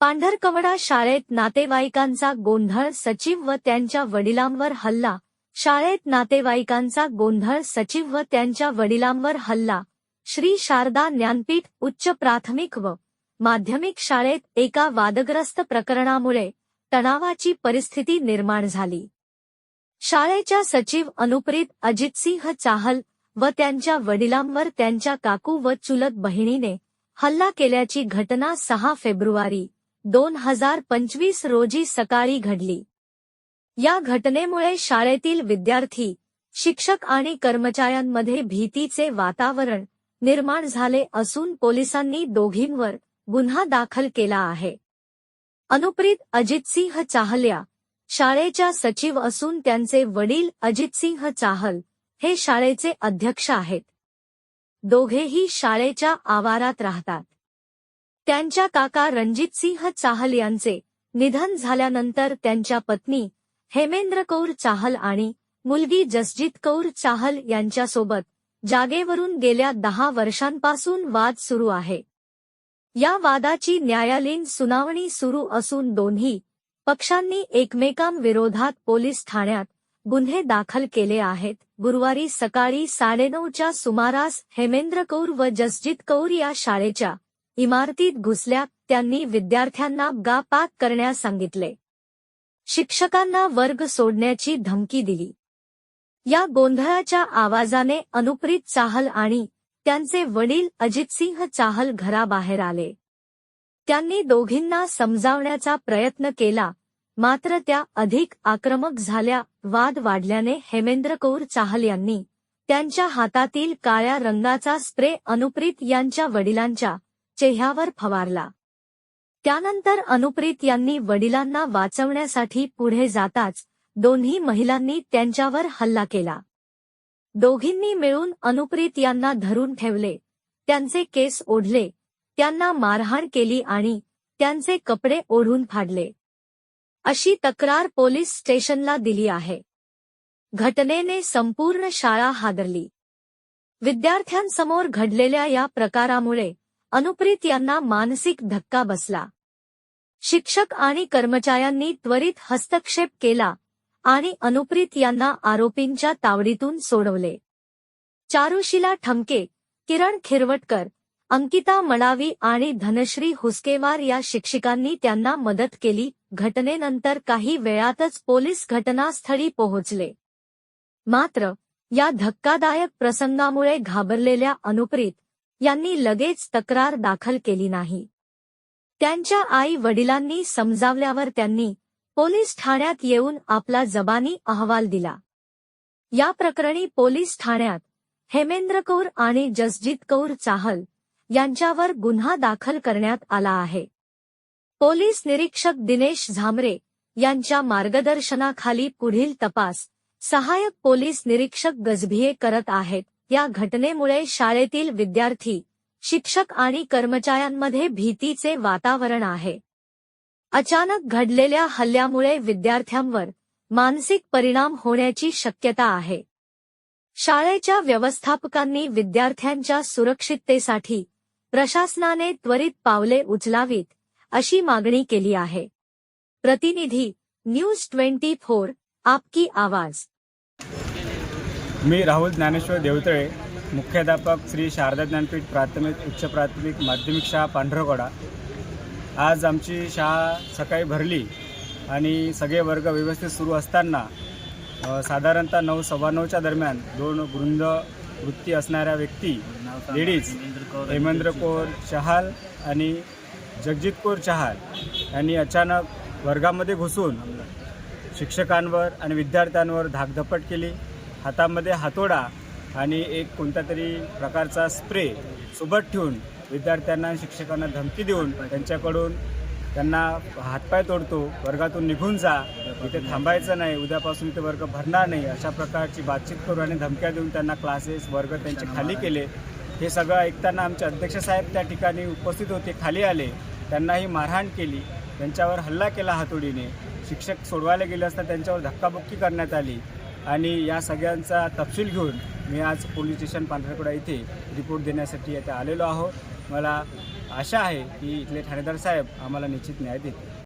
पांढरकवडा शाळेत नातेवाईकांचा गोंधळ सचिव व त्यांच्या वडिलांवर हल्ला. शाळेत नातेवाईकांचा गोंधळ सचिव व त्यांच्या वडिलांवर हल्ला. श्री शारदा ज्ञानपीठ उच्च प्राथमिक व माध्यमिक शाळेत एका वादग्रस्त प्रकरणामुळे तणावाची परिस्थिती निर्माण झाली. शाळेच्या सचिव अनुप्रीत अजितसिंह चाहल व त्यांच्या वडिलांवर त्यांच्या काकू व चुलत बहिणीने हल्ला केल्याची घटना सहा फेब्रुवारी दोन हजार पंचवीस रोजी सकाळी घडली. या घटनेमुळे शाळेतील विद्यार्थी शिक्षक आणि कर्मचाऱ्यांमध्ये भीतीचे वातावरण निर्माण झाले असून पोलिसांनी दोघींवर गुन्हा दाखल केला आहे. अनुप्रीत अजितसिंह चाहल्या शाळेच्या सचिव असून त्यांचे वडील अजितसिंह चाहल हे शाळेचे अध्यक्ष आहेत. दोघेही शाळेच्या आवारात राहतात. त्यांच्या काका रणजितसिंह चाहल यांचे निधन झाल्यानंतर त्यांच्या पत्नी हेमेंद्र कौर चाहल आणि मुलगी जसजित कौर चाहल यांच्यासोबत जागेवरून गेल्या दहा वर्षांपासून वाद सुरू आहे. या वादाची न्यायालयीन सुनावणी सुरू असून दोन्ही पक्षांनी एकमेकांविरोधात पोलीस ठाण्यात गुन्हे दाखल केले आहेत. गुरुवारी सकाळी साडेनऊच्या सुमारास हेमेंद्र कौर व जसजित कौर या शाळेच्या इमारतीत घुसल्या त्यांनी विद्यार्थ्यांना गा पाक करण्यास सांगितले. शिक्षकांना वर्ग सोडण्याची धमकी दिली. या गोंधळाच्या आवाजाने अनुप्रीत चाहल आणि त्यांचे वडील अजितसिंह चाहल घराबाहेर आले. त्यांनी दोघींना समजावण्याचा प्रयत्न केला मात्र त्या अधिक आक्रमक झाल्या. वाद वाढल्याने हेमेंद्र कौर चाहल यांनी त्यांच्या हातातील काळ्या रंगाचा स्प्रे अनुप्रीत यांच्या वडिलांच्या चेह्यावर फवारला. त्यानंतर अनुप्रीत यांनी वडिलांना वाचवण्यासाठी पुढे जाताच दोन्ही महिलांनी त्यांच्यावर हल्ला केला. दोघींनी मिळून अनुप्रीत यांना धरून ठेवले. त्यांचे केस ओढले. त्यांना मारहाण केली आणि त्यांचे कपडे ओढून फाडले. अशी तक्रार पोलीस स्टेशनला दिली आहे. घटनेने संपूर्ण शाळा हादरली. विद्यार्थ्यांसमोर घडलेल्या या प्रकारामुळे अनुप्रीत यांना मानसिक धक्का बसला. शिक्षक आणि कर्मचाऱ्यांनी त्वरित हस्तक्षेप केला आणि अनुप्रीत यांना आरोपींच्या तावडीतून सोडवले. चारुशिला ठमके किरण खिरवटकर अंकिता मडावी आणि धनश्री हुस्केवार या शिक्षिकांनी त्यांना मदत केली. घटनेनंतर काही वेळातच पोलीस घटनास्थळी पोहोचले. मात्र या धक्कादायक प्रसंगामुळे घाबरलेल्या अनुप्रीत यांनी लगेच तक्रार दाखल केली नाही. त्यांच्या आई वडिलांनी समजावल्यावर त्यांनी पोलीस ठाण्यात येऊन आपला जबानी अहवाल दिला. या प्रकरणी पोलीस ठाण्यात हेमेंद्र कौर आणि जसजित कौर चाहल यांच्यावर गुन्हा दाखल करण्यात आला आहे. पोलीस निरीक्षक दिनेश झामरे यांच्या मार्गदर्शनाखाली पुढील तपास सहाय्यक पोलीस निरीक्षक गजभिये करत आहेत. या घटनेमुळे शाळेतील विद्यार्थी शिक्षक आणि कर्मचाऱ्यांमध्ये भीतीचे वातावरण आहे. अचानक घडलेल्या हल्ल्यामुळे विद्यार्थ्यांवर मानसिक परिणाम होण्याची शक्यता आहे. शाळेच्या व्यवस्थापकांनी विद्यार्थ्यांच्या सुरक्षिततेसाठी प्रशासनाने त्वरित पावले उचलावीत अशी मागणी केली आहे. प्रतिनिधी न्यूज ट्वेंटी फोर आपकी आवाज. मी राहुल ज्ञानेश्वर देवतळे मुख्याध्यापक श्री शारदा ज्ञानपीठ प्राथमिक उच्च प्राथमिक माध्यमिक शाळा पांढरवडा आज आमची शाळा सकाळी भरली आणि सगळे वर्ग व्यवस्थित सुरू असताना साधारणतः नऊ सव्वा नऊच्या दरम्यान दोन वृंद वृत्ती असणाऱ्या व्यक्ती लेडीज हेमेंद्र कौर चहाल आणि जगजित कौर चहाल यांनी अचानक वर्गामध्ये घुसून शिक्षकांवर आणि विद्यार्थ्यांवर धाकधपट केली. हातामध्ये हातोडा आणि एक कोणत्या तरी प्रकारचा स्प्रे सोबत ठेवून विद्यार्थ्यांना शिक्षकांना धमकी देऊन त्यांच्याकडून त्यांना हातपाय तोडतो वर्गातून निघून जा इथे थांबायचं नाही उद्यापासून इथे वर्ग भरणार नाही अशा प्रकारची बातचीत करून आणि धमक्या देऊन त्यांना क्लासेस वर्ग त्यांचे खाली केले. हे सगळं ऐकताना आमचे अध्यक्षसाहेब त्या ठिकाणी उपस्थित होते खाली आले. त्यांनाही मारहाण केली. त्यांच्यावर हल्ला केला हातोडीने. शिक्षक सोडवायला गेले असता त्यांच्यावर धक्काबुक्की करण्यात आली. आणि या सगळ्यांचा तपशील घेऊन मी आज पोलीस स्टेशन पांढरकडा इथे रिपोर्ट देण्यासाठी इथे आलेलो आहोत मला आशा आहे की इथले ठाणेदार साहेब आम्हाला निश्चित न्याय देतील.